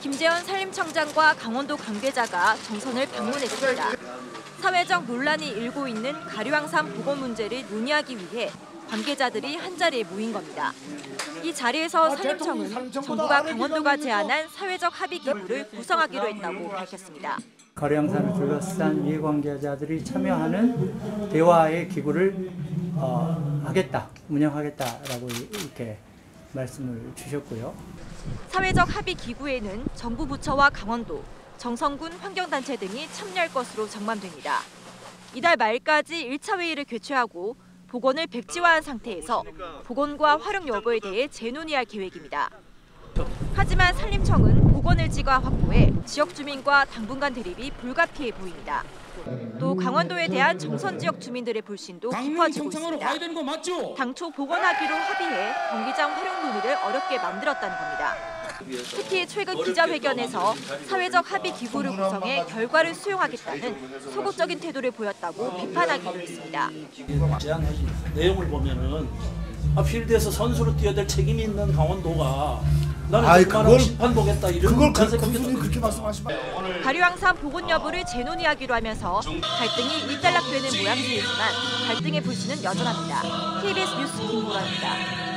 김재현 산림청장과 강원도 관계자가 정선을 방문했습니다. 사회적 논란이 일고 있는 가류항산 보건 문제를 논의하기 위해 관계자들이 한자리에 모인 겁니다. 이 자리에서 산림청은 정부가 강원도가 제안한 사회적 합의 기구를 구성하기로 했다고 밝혔습니다. 가량산을 둘러싼 이해관계자들이 참여하는 대화의 기구를 어, 하겠다, 운영하겠다라고 이렇게 말씀을 주셨고요. 사회적 합의 기구에는 정부 부처와 강원도, 정성군 환경단체 등이 참여할 것으로 전망됩니다. 이달 말까지 1차 회의를 개최하고 복원을 백지화한 상태에서 복원과 활용 여부에 대해 재논의할 계획입니다. 하지만 산림청은 복원을지가 확보해 지역 주민과 당분간 대립이 불가피해 보입니다. 또 강원도에 대한 정선 지역 주민들의 불신도 깊어지고 있습니다. 가야 되는 거 맞죠? 당초 복원하기로 합의해 경기장 활용 논의를 어렵게 만들었다는 겁니다. 특히 최근 기자회견에서 사회적 합의 기구를 구성해 결과를 수용하겠다는 소극적인 태도를 보였다고 비판하기도 했습니다. 제안하신 내용을 보면은 아, 필드에서 선수로 뛰어야 될 책임이 있는 강원도가 아이, 그걸- 심판 보겠다 이런 그걸 그, 그분이. 그렇게 말씀하시면 안 가류항산 복원 여부를 재논의하기로 하면서 갈등이 일단락되는 모양새이지만 갈등의 불씨는 여전합니다. KBS 뉴스 김보라입니다.